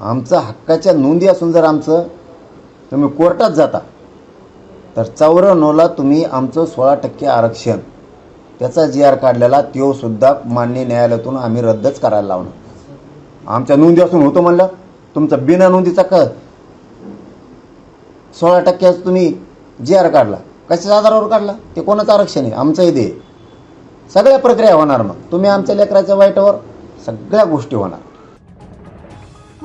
आमचं हक्काच्या नोंदी असून जर आमचं तुम्ही कोर्टात जाता तर चौऱ्याण्णवला तुम्ही आमचं सोळा टक्के आरक्षण. त्याचा जी आर काढलेला तो सुद्धा मान्य न्यायालयातून आम्ही रद्दच करायला लावणार. आमच्या नोंदी असून होतो म्हणलं तुमचा बिना नोंदीचा क सोळा टक्क्याचं तुम्ही जी आर काढला कशाच्या आधारावर काढला? ते कोणाचं आरक्षण आहे? आमचंही दे सगळ्या प्रक्रिया होणार मग. तुम्ही आमच्या लेकराच्या वाईटावर सगळ्या गोष्टी होणार.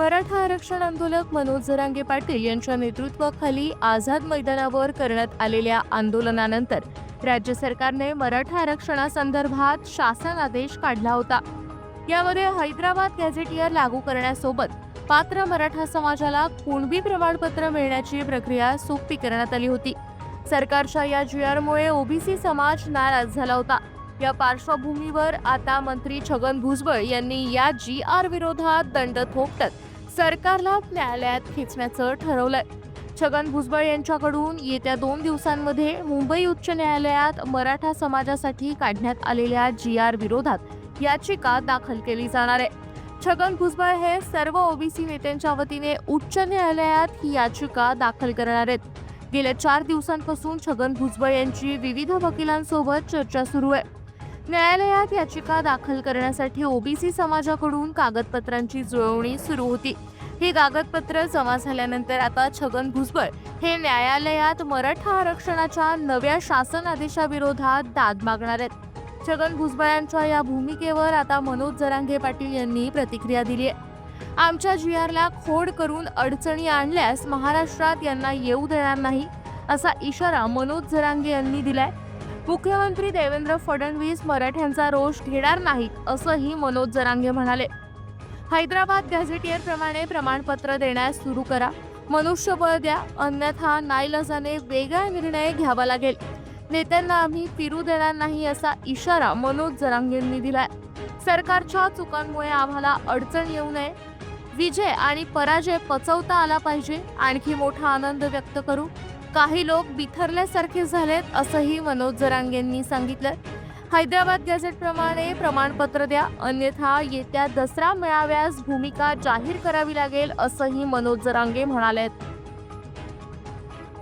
मराठा आरक्षण आंदोलक मनोज जरांगे पाटील यांच्या नेतृत्वाखाली आझाद मैदानावर करण्यात आलेल्या आंदोलनानंतर राज्य सरकारने मराठा आरक्षणासंदर्भात शासन आदेश काढला होता. यामध्ये हैदराबाद गॅझेटियर लागू करण्यासोबत पात्र मराठा समाजाला कुणबी प्रमाणपत्र मिळण्याची प्रक्रिया सोपी करण्यात आली होती. सरकारच्या या जी आरमुळे ओबीसी समाज नाराज झाला होता. या पार्श्वभूमीवर आता मंत्री छगन भुजबळ यांनी या जी आर विरोधात दंड थोपटत सरकारला न्यायालयात खेचण्याचं ठरवलंय. छगन भुजबळ यांच्याकडून येत्या दोन दिवसांमध्ये मुंबई उच्च न्यायालयात मराठा समाजासाठी काढण्यात आलेल्या जी आर विरोधात याचिका दाखल केली जाणार आहे. छगन भुजबळ हे सर्व ओबीसी नेत्यांच्या वतीने उच्च न्यायालयात ही याचिका दाखल करणार आहेत. गेल्या चार दिवसांपासून छगन भुजबळ यांची विविध वकिलांसोबत चर्चा सुरू आहे. न्यायालयात याचिका दाखल करण्यासाठी ओबीसी समाजाकडून कागदपत्रांची जुळवणी सुरू होती. ही कागदपत्र जमा झाल्यानंतर आता छगन भुजबळ हे न्यायालयात मराठा आरक्षणाच्या नव्या शासन आदेशाविरोधात दाद मागणार आहेत. छगन भुजबळ यांच्या या भूमिकेवर आता मनोज जरांगे पाटील यांनी प्रतिक्रिया दिली आहे. आमच्या जी आरला खोड करून अडचणी आणल्यास महाराष्ट्रात यांना येऊ देणार नाही असा इशारा मनोज जरांगे यांनी दिलाय. मुख्यमंत्री देवेंद्र फडणवीस मराठ्यांचा रोष घेणार नाहीत असंही मनोज जरांगे म्हणाले. हैदराबाद गॅझेटियरप्रमाणे प्रमाणपत्र देण्यास सुरू करा. मनुष्यबळ द्या अन्यथा नाईलाजाने वेगळा निर्णय घ्यावा लागेल. नेत्यांना आम्ही फिरू देणार नाही असा इशारा मनोज जरांगेंनी दिलाय. सरकारच्या चुकांमुळे आम्हाला अडचण येऊ नये. विजय आणि पराजय पचवता आला पाहिजे आणखी मोठा आनंद व्यक्त करू. काही लोक बिथरल्यासारखे झालेत असंही मनोज जरांगेंनी सांगितलं. हैदराबाद गॅझेटप्रमाणे प्रमाणपत्र द्या अन्यथा येत्या दसरा मेळाव्यास भूमिका जाहीर करावी लागेल असंही मनोज जरांगे म्हणालेत.